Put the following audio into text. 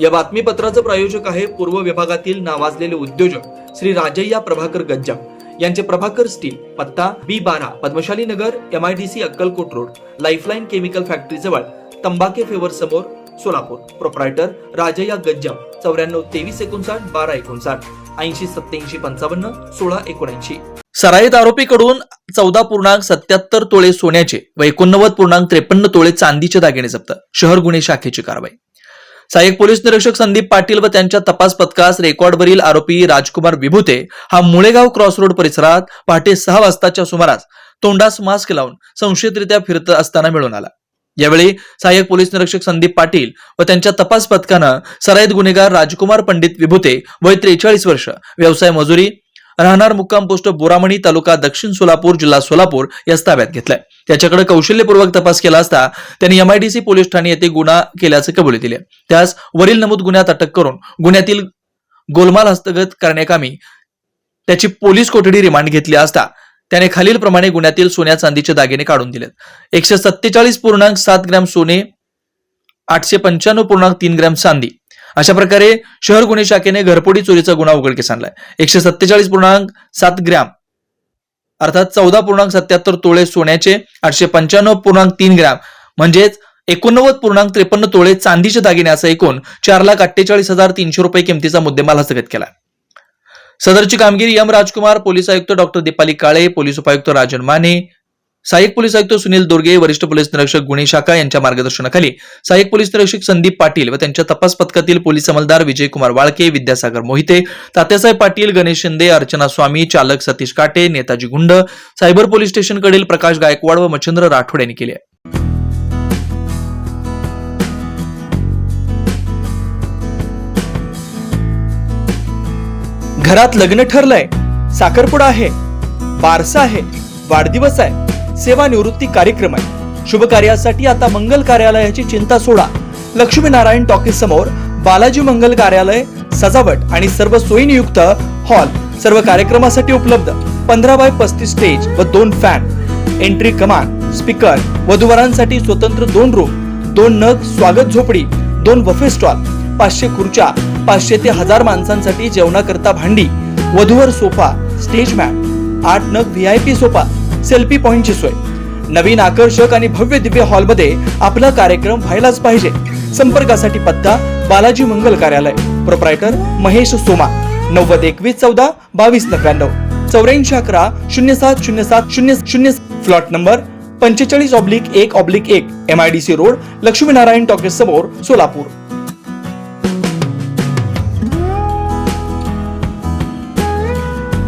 या बातमीपत्राचं प्रायोजक आहे पूर्व विभागातील नावाजलेले उद्योजक श्री राजय्या प्रभाकर गज्जम यांचे प्रभाकर स्टील पत्ता बी बारा Padmashali Nagar M I D C Akkalkot road lifeline chemical factory जवळ तंबाके फेवर समोर सोलापूर. प्रोप्रायटर राजय्या गज्जम चौऱ्याण्णव तेवीस एकोणसाठ बारा एकोणसाठ ऐंशी सत्याऐंशी पंचावन्न सोळा एकोणऐंशी. सराईत आरोपीकडून चौदा पूर्णांक सत्याहत्तर तोळे सोन्याचे व एकोणनव्वद पूर्णांक त्रेपन्न तोळे चांदीचे दागिने जप्त. शहर गुन्हे शाखेची कारवाई. सहाय्यक पोलीस निरीक्षक संदीप पाटील व त्यांच्या तपास पथकास रेकॉर्डवरील आरोपी राजकुमार विभूते हा मुळेगाव क्रॉस रोड परिसरात पहाटे सहा वाजताच्या सुमारास तोंडास मास्क लावून संशयितरित्या फिरत असताना मिळून आला. यावेळी सहाय्यक पोलीस निरीक्षक संदीप पाटील व त्यांच्या तपास पथकानं सराईत गुन्हेगार राजकुमार पंडित विभूते वय त्रेचाळीस वर्ष व्यवसाय मजुरी राहणार मुक्काम पोस्ट बोरामणी तालुका दक्षिण सोलापूर जिल्हा सोलापूर या ताब्यात घेतलाय. त्याच्याकडे कौशल्यपूर्वक तपास केला असता त्यांनी एमआयडीसी पोलीस ठाणे येथे गुन्हा केल्याचे कबुली दिले. त्यास वरील नमूद गुन्ह्यात अटक करून गुन्ह्यातील गोलमाल हस्तगत करण्याकामी त्याची पोलीस कोठडी रिमांड घेतली असता त्याने खालील प्रमाणे गुन्ह्यातील सोन्या चांदीचे दागिने काढून दिलेत. एकशे सत्तेचाळीस पूर्णांक सात ग्रॅम सोने आठशे पंच्याण्णव पूर्णांक तीन ग्रॅम चांदी. अशा प्रकारे शहर गुन्हे शाखेने घरपोडी चोरीचा गुन्हा उघडकीस आणलाय. एकशे सत्तेचाळीस पूर्णांक सात ग्रॅम अर्थात चौदा पूर्णांक सत्याहत्तर तोळे सोन्याचे आठशे पंच्याण्णव पूर्णांक तीन ग्रॅम. म्हणजेच एकोणनव्वद पूर्णांक त्रेपन्न तोळे चांदीचे दागिने असा एकूण चार लाख अठ्ठेचाळीस हजार तीनशे रुपये किमतीचा मुद्देमाल हस्तगत केला. सदरची कामगिरी एम. राजकुमार पोलीस आयुक्त डॉक्टर दीपाली काळे पोलीस उपायुक्त राजन माने सहाय्यक पोलीस आयुक्त सुनील दोर्गे वरिष्ठ पोलीस निरीक्षक गुन्हे शाखा यांच्या मार्गदर्शनाखाली सहाय्यक पोलीस निरीक्षक संदीप पाटील व त्यांच्या तपास पथकातील पोलीस अंमलदार विजयकुमार वाळके विद्यासागर मोहिते तात्यासाहेब पाटील गणेश शिंदे अर्चना स्वामी चालक सतीश काटे नेताजी गुंड सायबर पोलीस स्टेशनकडील प्रकाश गायकवाड व मच्छिंद्र राठोड यांनी केले घरात लग्न ठरलंय. साखरपुडा आहे. बारसा आहे. वाढदिवस आहे. सेवानिवृत्ती कार्यक्रम आहे. शुभ कार्यासाठी आता मंगल कार्यालयाची चिंता सोडा. लक्ष्मीनारायण टॉकीज समोर बालाजी मंगल कार्यालय सजावट आणि सर्व सोयीनियुक्त हॉल सर्व कार्यक्रमासाठी उपलब्ध. पंधरा बाय पस्तीस स्टेज व दोन फॅन. एंट्री कमान स्पीकर वधूवरांसाठी स्वतंत्र दोन रूम दोन नग स्वागत झोपडी दोन बफे स्टॉल पाचशे खुर्च्या पाचशे ते हजार माणसांसाठी जेवणाकरता भांडी वधूवर सोफा स्टेज मॅट आठ नग V I P sofa selfie पॉइंटची सोय. नवीन आकर्षक आणि भव्य दिव्य हॉलमध्ये आपला कार्यक्रम व्हायलाच पाहिजे. संपर्कासाठी पत्ता बालाजी मंगल कार्यालय. प्रोप्रायटर महेश सोमा. नव्वद एकवीस चौदा बावीस नव्याण्णव. चौऱ्याऐंशी अकरा शून्य सात शून्य सात शून्य शून्य फ्लॉट नंबर पंचेचाळीस ऑब्लिक एक ऑब्लिक एक M I D C road Laxminarayan talkies समोर सोलापूर.